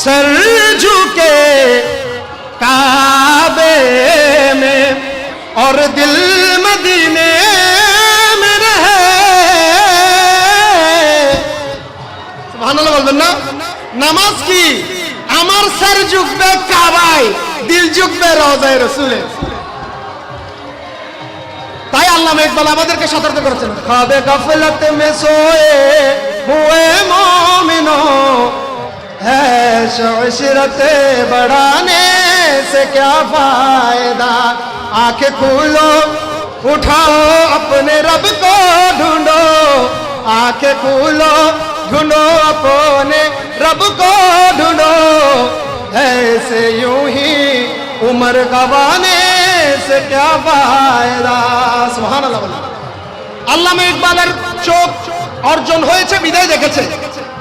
Sir झुके काबे में और दिल मदीने में रहे সুবহানাল্লাহ বলবেন না নামাজ কি আমার স্যার ঝুঁকবে কাবায় দিল ঝুঁকবে রওজায় রসুলে তাই আল্লাহ ইকবাল আমাদেরকে সতর্ক করেছেন খাবে গফলত মে সোয়ে হুয়ে মোমিনো শরতে বড়ানে সে কে ফায়দা আখ খুলো উঠাও আপনে রব কো ঢুঁড়ো আখ খুলো ঢুঁড়ো আপনে রব কো ঢুঁড়ো হেসে ইউহি উমর গবানে সে ক্যা ফায়দা সুবহানাল্লাহ আল্লামা ইকবালের চোখ অর্জন হয়েছে বিদায় দেখেছে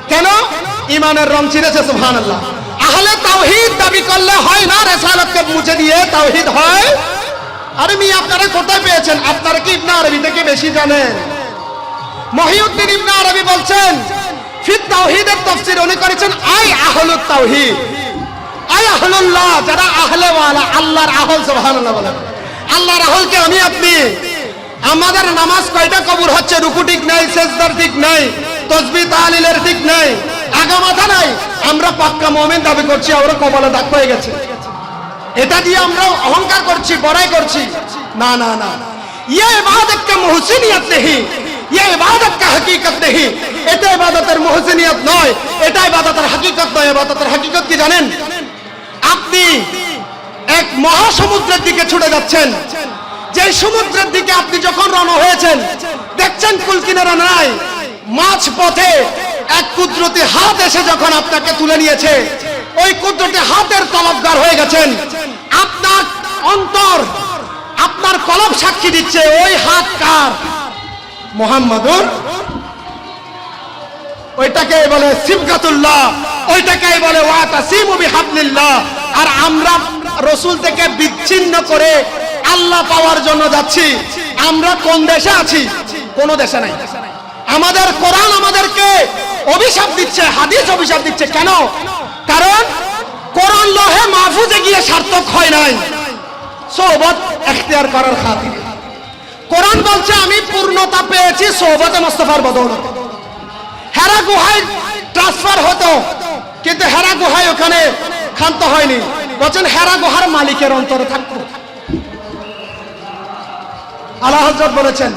কেন ইমানের রং চিনেছে সুবহান আল্লাহ আহলে তাওহীদ দাবি করলে হয় না, রেসালাতকে মুছে দিয়ে তাওহীদ হয়? আরে মি আপনারা কোথায় পেয়েছেন? আপনারা কি ইবনে আরবি থেকে বেশি জানেন? মহিউদ্দিন ইবনে আরবি বলছেন, ফিত তাওহীদের তাফসীর উনি করেছেন, আই আহলুত তাওহিদ। আই আহলুল্লাহ, যারা আহলে ওয়ালা আল্লাহর আহল, সুবহানাল্লাহ বলেন। আল্লাহর আহলকে আমি, আপনি। আমাদের নামাজ কয়টা কবুর হচ্ছে? রুকু ঠিক নাই, সেজদার ঠিক নাই, তসবি তাহলিলের ঠিক নাই। আগা মাথা নাই আমরা পাক্কা মুমিন দাবি করছি আমরা কপালে দাগ হয়ে গেছে এটা দিয়ে আমরা অহংকার করছি বড়াই করছি না না না ये इबादत का मोहसिनियत नहीं ये इबादत का हकीकत नहीं এটা ইবাদতের মোহসিনিয়ত নয় এটা ইবাদতের হাকিকত নয় ইবাদতের হাকিকত কি জানেন আপনি এক মহাসমুদ্রের দিকে ছুটে যাচ্ছেন যে সমুদ্রের দিকে আপনি যখন রওনা হয়েছেন দেখছেন কুল কিনারা নাই মাছ পথে এক কুদরতি হাত এসে যখন আপনাকে তুলে নিয়েছে, ওই কুদরতি হাতের তলবগার হয়ে গেছেন। আপনার অন্তর, আপনার কলব সাক্ষী দিচ্ছে, ওই হাত কার? মোহাম্মদুর? বলে ওইটাকে বলে আর আমরা রসুল থেকে বিচ্ছিন্ন করে আল্লাহ পাওয়ার জন্য যাচ্ছি। আমরা কোন দেশে আছি? কোন দেশে নাই। আমাদের কোরআন আমাদেরকে অভিশাপ দিচ্ছে, হাদিস অভিশাপ দিচ্ছে। কেন? কারণ কোরআন লোহে মাহফুজে গিয়ে সার্থক হয় নাই। সোহবত এখতিয়ার করার খাতিরে। কোরআন বলছে, আমি পূর্ণতা পেয়েছি সোহবতে মোস্তফার বদৌলতে। হেরা গুহায় ট্রান্সফার হতো, কিন্তু হেরা গুহায় ওখানে ক্ষান্ত হয়নি। বলছেন, হেরা গুহার মালিকের অন্তরে থাকতো আল্লাহ হজরত বলেছেন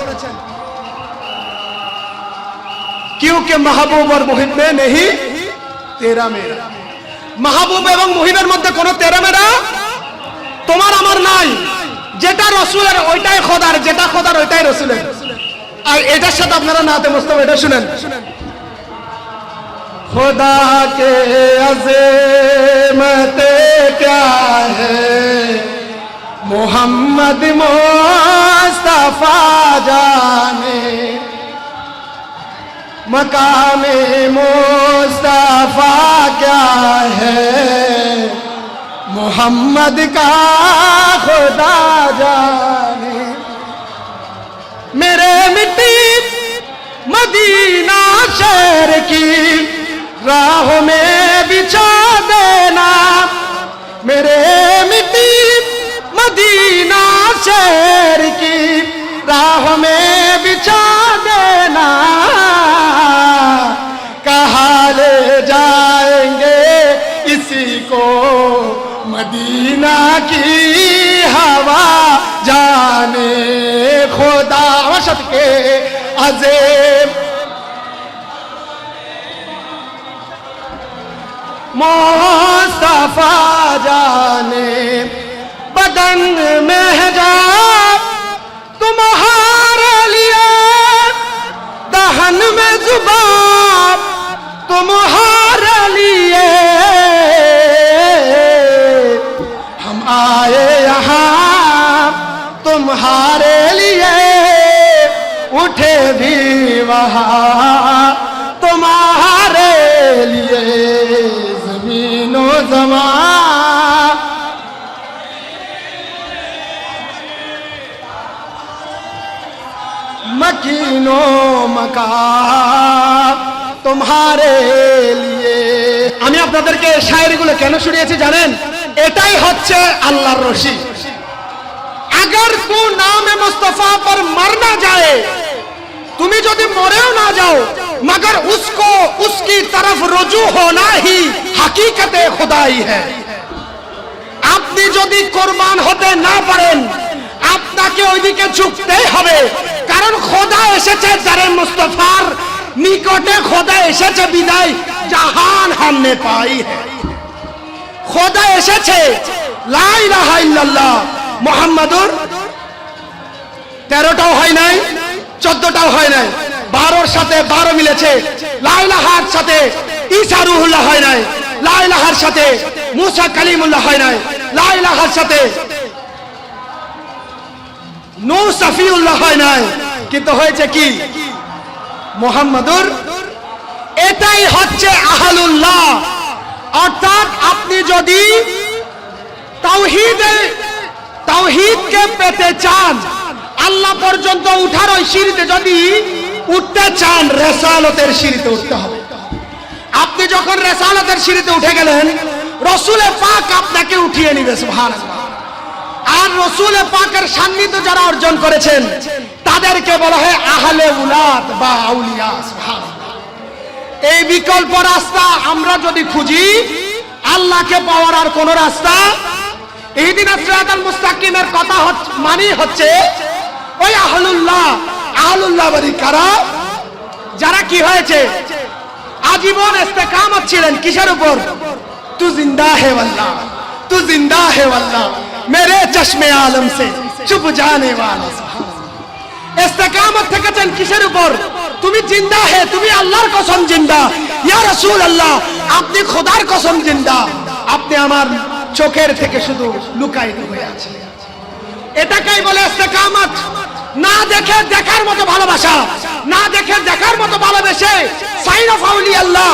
क्योंकि महबूब और मुहिब में नहीं तेरा मेरा মাহবুব এবং মুহিবের মধ্যে কোনো তেরা মেরা তোমার আমার নাই যেটা রসুলের ওইটাই খোদার যেটা খোদার ওইটাই রসুলের আর এটার সাথে আপনারা নাতে মুস্তফা এটা শুনেন खुदा के अजमत क्या है मोहम्मद मुस्तफा जाने मकाम मुस्तफ़ा क्या है? मोहम्मद का खुदा जाने। मेरे मिट्टी मदीना शहर की राह में बिछा देना। मेरे मिट्टी मदीना शहर की राह में मदीना की हवा जाने खुदा वशत के अजेब मुस्तफा जाने बदन में है जा वहाँ तुम्हारे लिए जमीनो जमा मकीनो मका तुम्हारे लिए আমি আপনাদেরকে শায়েরিগুলো কেন শুনিয়েছি জানেন এটাই হচ্ছে আল্লাহর রশি अगर तू नाम मुस्तफा पर मर ना जाए তুমি যদি মরেও না যাও, মগর উসকো উসকি তরফ রুজু হোনা হি হাকিকতে খুদাই হ্যাঁ আপনি যদি কুরবান হতে না পারেন, আপনাকে ওইদিকে ঝুঁকতেই হবে। কারণ খোদা এসেছে জারে মুস্তফার নিকটে খোদা এসেছে বিদায় জাহান হামনে পাই খোদা এসেছে লাই রাহাইল্লাহ মোহাম্মদুর, তেরোটাও হয় নাই। চোদ্দটাও হয় নাই, বারোর সাথে বারো মিলেছে, লাইলাহার সাথে ঈসা রুহুল্লাহ হয় নাই, লাইলাহার সাথে মুসা কালিমুল্লাহ হয় নাই, লাইলাহার সাথে নূ সাফিউল্লাহ হয় নাই। কিন্তু হয়েছে কি? মোহাম্মদুর, এটাই হচ্ছে আহালুল্লাহ। অর্থাৎ আপনি যদি তাওহীদে তাওহীদকে পেতে চান পর্যন্ত উঠার ওই সিঁড়িতে যদি উঠতে চান, রেসালতের সিঁড়িতে উঠতে হবে। আপনি যখন রেসালতের সিঁড়িতে উঠে গেলেন, রসুলে পাক আপনাকে উঠিয়ে নিবে, সুবহানাল্লাহ। আর রসুলে পাকের সান্নিধ্য যারা অর্জন করেছেন, তাদেরকে বলা হয় আহলে উলাদ বা আউলিয়া এই বিকল্প রাস্তা আমরা যদি খুঁজি, আল্লাহকে পাওয়ার আর কোন রাস্তা? এই দিন আসরাতাল মুস্তাকিমের কথা মানে হচ্ছে যারা কি হয়েছে? আজীবন ছিলেন কিসের উপর? তু জিন্দা হে তু জিন্দা হে মেরে চশমে আলম সে, চুপ জানে ইস্তেকামত থেকেছেন কিসের উপর? তুমি জিন্দা হে, তুমি আল্লাহর কসম জিন্দা। ইয়া রাসূল আল্লাহ আপনি খোদার কসম জিন্দা। আপনি আমার চোখের থেকে শুধু লুকায়িত হয়ে আছেন। এটাকেই বলে ইস্তেকামত। না দেখে দেখার মতো ভালোবাসা, না দেখে দেখার মতো ভালোবেসে সাইন অফ আউলি আল্লাহ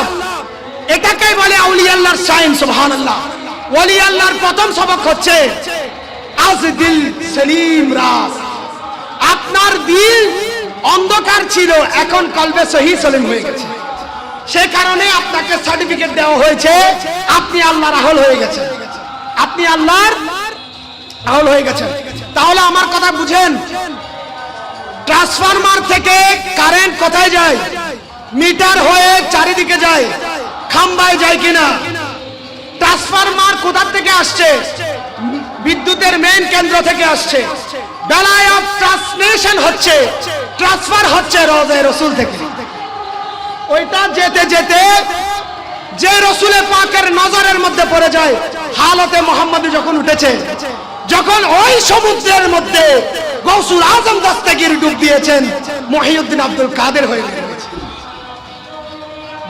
এটাকেই বলে আউলি আল্লাহর সাইন, সুবহানাল্লাহ। ওলি আল্লাহর প্রথম সবক হচ্ছে আজ দিল সলিম রাস আপনার দিল অন্ধকার ছিল, এখন কলবে সহি সলিম হয়ে গেছে। সে কারণে আপনাকে সার্টিফিকেট দেওয়া হয়েছে, আপনি আল্লাহর আহল হয়ে গেছেন। আপনি আল্লাহর আহল হয়ে গেছেন তাহলে আমার কথা বুঝেন। ট্রান্সফরমার থেকে কারেন্ট কোথায় যায়? মিটার হয়ে চারিদিকে যায়। খাম্বায় যায় কিনা? ট্রান্সফরমার কোথা থেকে আসছে? বিদ্যুতের মেইন কেন্দ্র থেকে আসছে। বেলায় অফ ট্রান্সলেশন হচ্ছে। ট্রান্সফার হচ্ছে রোজে রসুল থেকে। ওইটা যেতে যেতে যে রসুলের পাকের নজরের মধ্যে পড়ে যায়। হালতে মোহাম্মদ যখন উঠেছে যখন ওই সমুদ্রের মধ্যে গৌসুল আজম দস্তগির ডুব দিয়েছেন, মহিউদ্দিন আব্দুল কাদের হয়ে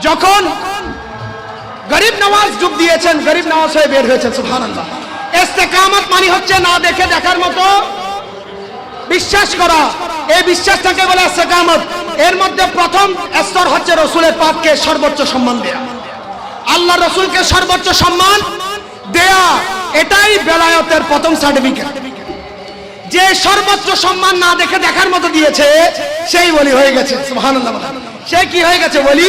যখন গরিব নওয়াজ ডুব দিয়েছেন, গরিব নওয়াজ হয়ে বের হয়েছেন, সুবহানাল্লাহ। ইস্তেকামত মানে হচ্ছে না দেখে দেখার মতো বিশ্বাস করা। এই বিশ্বাসটাকে বলে ইস্তেকামত। এর মধ্যে প্রথম স্তর হচ্ছে রসুলের পাককে সর্বোচ্চ সম্মান দেয়া। আল্লাহ রসুলকে সর্বোচ্চ সম্মান দেয়া। এটাই বেলায়তের প্রথম সার্টিফিকেট যে সর্বোচ্চ সম্মান না দেখে দেখার মতো দিয়েছে, সেই বলি হয়ে গেছে সে কি হয়ে গেছে বলি?